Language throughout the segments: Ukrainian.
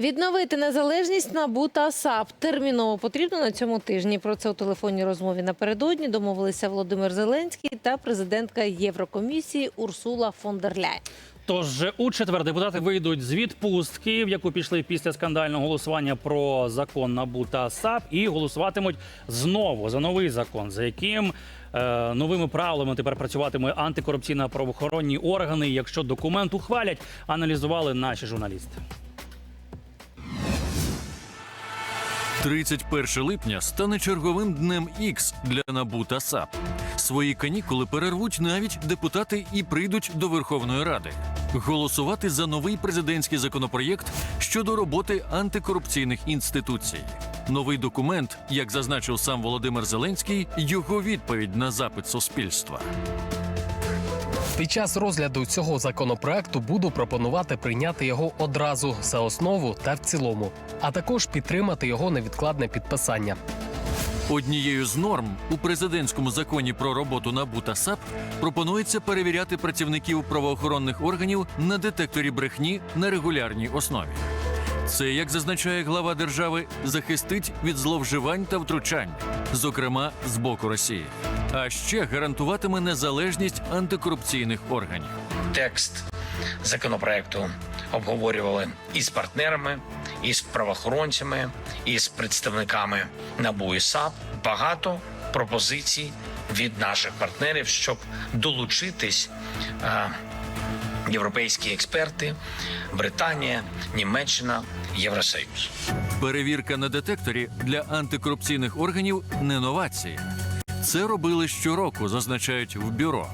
Відновити незалежність НАБУ та САП терміново потрібно на цьому тижні. Про це у телефонній розмові напередодні домовилися Володимир Зеленський та президентка Єврокомісії Урсула фон дер Ляйн. Тож у четвер депутати вийдуть з відпустки, в яку пішли після скандального голосування про закон НАБУ та САП, і голосуватимуть знову за новий закон, за яким е, новими правилами тепер працюватиме антикорупційна правоохоронні органи. Якщо документ ухвалять, аналізували наші журналісти. 31 липня стане черговим днем Ікс для НАБУ та САП. Свої канікули перервуть навіть депутати і прийдуть до Верховної Ради голосувати за новий президентський законопроєкт щодо роботи антикорупційних інституцій. Новий документ, як зазначив сам Володимир Зеленський, його відповідь на запит суспільства. Під час розгляду цього законопроекту буду пропонувати прийняти його одразу за основу та в цілому, а також підтримати його невідкладне підписання. Однією з норм у президентському законі про роботу НАБУ та САП пропонується перевіряти працівників правоохоронних органів на детекторі брехні на регулярній основі. Це, як зазначає глава держави, захистить від зловживань та втручань, зокрема з боку Росії. А ще гарантуватиме незалежність антикорупційних органів. текст законопроекту обговорювали і з партнерами, і з правоохоронцями, і з представниками НАБУ і САП. Багато пропозицій від наших партнерів, щоб долучитись. е, Європейські експерти, Британія, Німеччина, Євросоюз. Перевірка на детекторі для антикорупційних органів не новація. Це робили щороку, зазначають в бюро.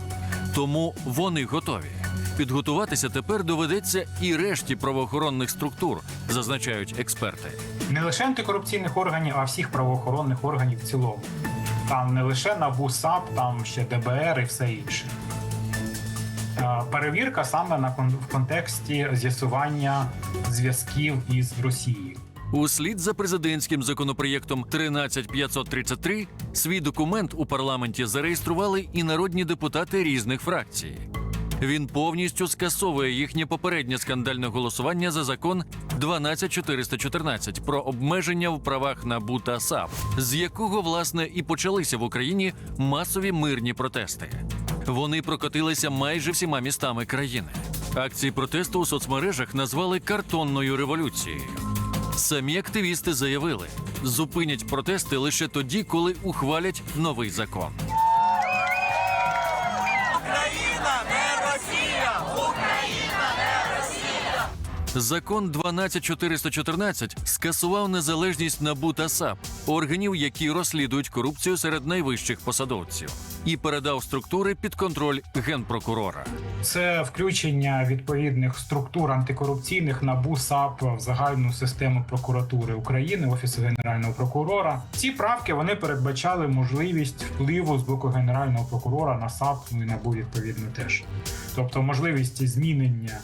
Тому вони готові. Підготуватися тепер доведеться і решті правоохоронних структур, зазначають експерти. не лише антикорупційних органів, а всіх правоохоронних органів в цілому. Там не лише НАБУ, САП, там ще ДБР і все інше. Е, Перевірка саме на в контексті з'ясування зв'язків із Росією. Услід за президентським законопроєктом 13533 свій документ у парламенті зареєстрували і народні депутати різних фракцій. Він повністю скасовує їхнє попереднє скандальне голосування за закон 12414 про обмеження в правах НАБУ та САП, з якого власне і почалися в Україні масові мирні протести. Вони прокотилися майже всіма містами країни. Акції протесту у соцмережах назвали картонною революцією. Самі активісти заявили, зупинять протести лише тоді, коли ухвалять новий закон. Україна не Росія! Україна не Росія! Закон 12414 скасував незалежність НАБУ та САП, органів, які розслідують корупцію серед найвищих посадовців, і передав структури під контроль генпрокурора. Це включення відповідних структур антикорупційних НАБУ САП в загальну систему прокуратури України, офісу генерального прокурора. Ці правки вони передбачали можливість впливу з боку генерального прокурора на САП, ну і НАБУ відповідно теж. Тобто можливість змінення.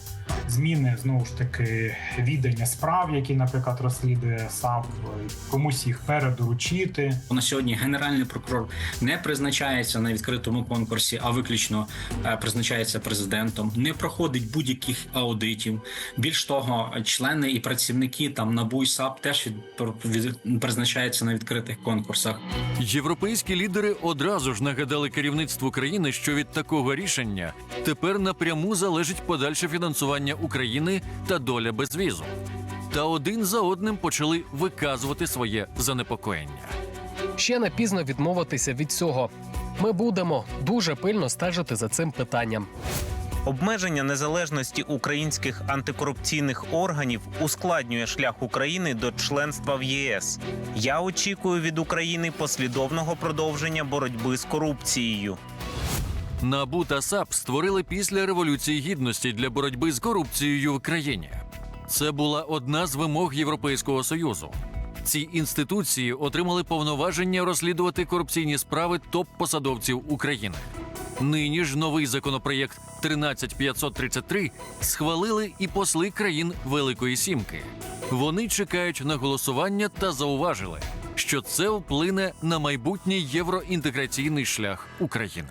Зміни знову ж таки віддання справ, які, наприклад, розслідує САП, комусь їх передоручити. На сьогодні генеральний прокурор не призначається на відкритому конкурсі, а виключно е, призначається президентом. Не проходить будь-яких аудитів. Більш того, члени і працівники там НАБУ і САП теж від, призначаються на відкритих конкурсах. Європейські лідери одразу ж нагадали керівництву країни, що від такого рішення тепер напряму залежить подальше фінансування України та доля безвізу. Та один за одним почали виказувати своє занепокоєння. Ще не пізно відмовитися від цього. Ми будемо дуже пильно стежити за цим питанням. Обмеження незалежності українських антикорупційних органів ускладнює шлях України до членства в ЄС. Я очікую від України послідовного продовження боротьби з корупцією. НАБУ та САП створили після революції гідності для боротьби з корупцією в країні. Це була одна з вимог Європейського союзу. Ці інституції отримали повноваження розслідувати корупційні справи топ-посадовців України. Нині ж новий законопроєкт 13533 схвалили і посли країн Великої Сімки. Вони чекають на голосування та зауважили, що це вплине на майбутній євроінтеграційний шлях України.